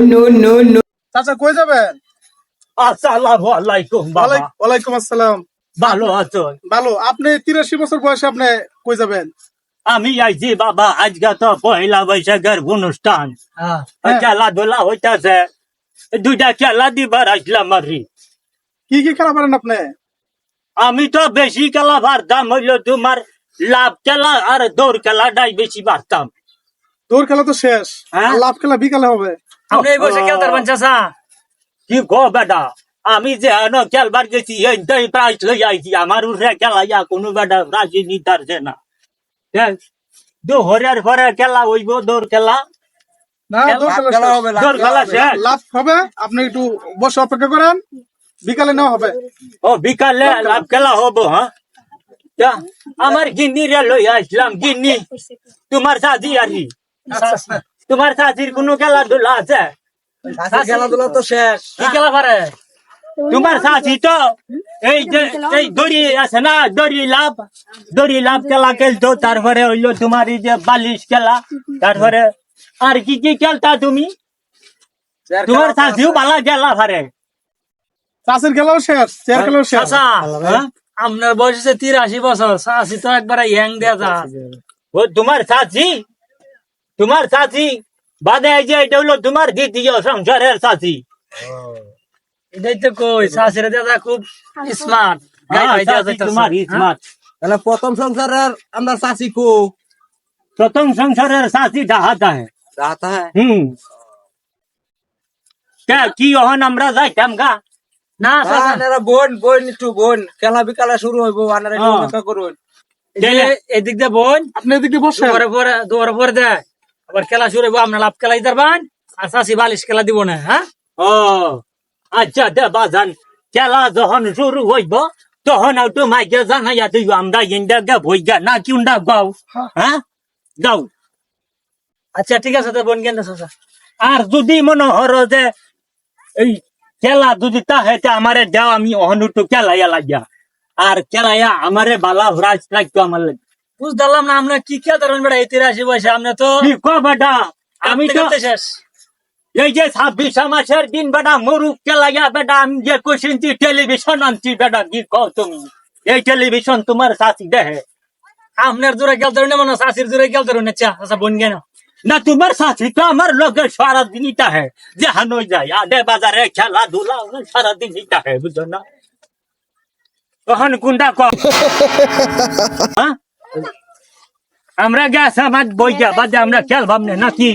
no, no, no. চাচা কই যাবেন? আসসালামু আলাইকুম বাবা। ওয়ালাইকুম আসসালাম। ভালো আছো? ভালো। আপনি তিরাশি বছর বয়সে আপনি কই যাবেন? আমি আইছি বাবা আজকে তো পয়লা বৈশাখের অনুষ্ঠান। হ্যাঁ। খেলাধুলা হইতাছে। দুইটা খেলা দিবার আসলাম আর কি। কি কি খেলা পারেন আপনি? আমি তো বেশি খেলা পারতাম হইল তোমার লাভ খেলা আর দৌড় খেলাটাই বেশি পারতাম। দৌড় খেলা তো শেষ। হ্যাঁ? লাভ খেলা বিকালে হবে। আপনি এই বসে খেলতে পারবেন চাচা কি গো বেটা? আমি যে খেলবার গেছি এইটাই প্রাইজ লই আইছি আমার উঠে খেলা ইয়া কোনো বেটা রাজি নিতারছে না। দোহরের পরে খেলা হইব দৌড় খেলা। লাভ হবে আপনি একটু বসে অপেক্ষা করেন বিকালে নেওয়া হবে। ও বিকালে লাভ খেলা হব হ্যাঁ আমার গিন্নি রে লই আসলাম গিন্নি তোমার সাথী আরি তোমার সাথীর কোনো খেলাধুলা আছে? খেলাধুলা তো শেষ। কি খেলা পারে তোমার সাথী তো এই যে এই দড়ি আছে না দড়ি লাভ দড়ি লাভ খেলা খেলতো তারপরে হইল তোমার এই যে বালিশ খেলা তারপরে আর কি কি খেলতা তুমি? তোমার সাথীও ভালো খেলা পারে। চাষের খেলাও শেষ চেয়ার খেলাও শেষ। হ্যাঁ? আপনার বয়স হচ্ছে তিরাশি বছর চাষি তো একবারে ইয়াং দেয়া যা। ও তোমার সাথী? তোমার সাথী বাদে যে এটা হলো তোমার দ্বিতীয় সংসারের সাথী। এটাই তো কই চাষিরা দেয়া খুব স্মার্ট গাই হ্যাঁ, দেয়া সাথী। তোমার স্মার্ট তাহলে প্রথম সংসারের আমরা চাষি কো? প্রথম সংসারের সাথী ডাহাতা হ্যাঁ রাতা হ্যাঁ হুম। কে কি ওহন আমরা যাইতাম গা? না আপনারা বোন বোন একটু বোন। খেলা বিকালে শুরু হইব। অপেক্ষা করুন। এই এদিক দিয়ে বোন আপনি এদিকে বসেন। দুয়ারে পরে দুয়ারে পরে দেয় আবার খেলা শুরু হইব আপনার লাভ খেলাই পারবেন আর চাষি বালিশ খেলা দিব না হ্যাঁ? ও আচ্ছা দে বাজান খেলা যখন শুরু হইব তখন একটু মাইকে জানাইয়া দিব আমরা ইন্ডা গে ভইগা না কিউন্ডা গাও হ্যাঁ? গাও আচ্ছা ঠিক আছে তো বোন কেন চাচা আর যদি মনে হর যে এই খেলা যদি তাহেতে আমারে দেও আমি অহনুটু খেলাইয়া লাগিয়া। আর খেলাইয়া আমারে বালা ভরাজ লাগতো আমার লাগে। বুঝতাম না আমরা কি খেলতে পারবেন বেটা এই তিরাশি বয়সে? আমরা তো বেটা? আমি তো শেষ। এই যে ছাব্বিশ মাসের দিন বেটা মরুক খেলাইয়া বেটা আমি যে কোশিনছি টেলিভিশন আনছি বেটা কি কো তুমি? এই টেলিভিশন তোমার সাথী দেহে। আপনার জোরে খেলতে পারেন মানে চাষির জোরে খেলতে পারেন আচ্ছা আচ্ছা বোন কেন না তোমার সাথী তো আমার লোকের সারা দিনইটা হে যে হানোই যায় আডে বাজারে খেলাধুলা সারা দিনইটা হে বুঝছ না? কখন কোনটা ক হ্যাঁ? আমরা গ্যাস আমার বই যা বাদে আমরা খেলবাম না নাকি?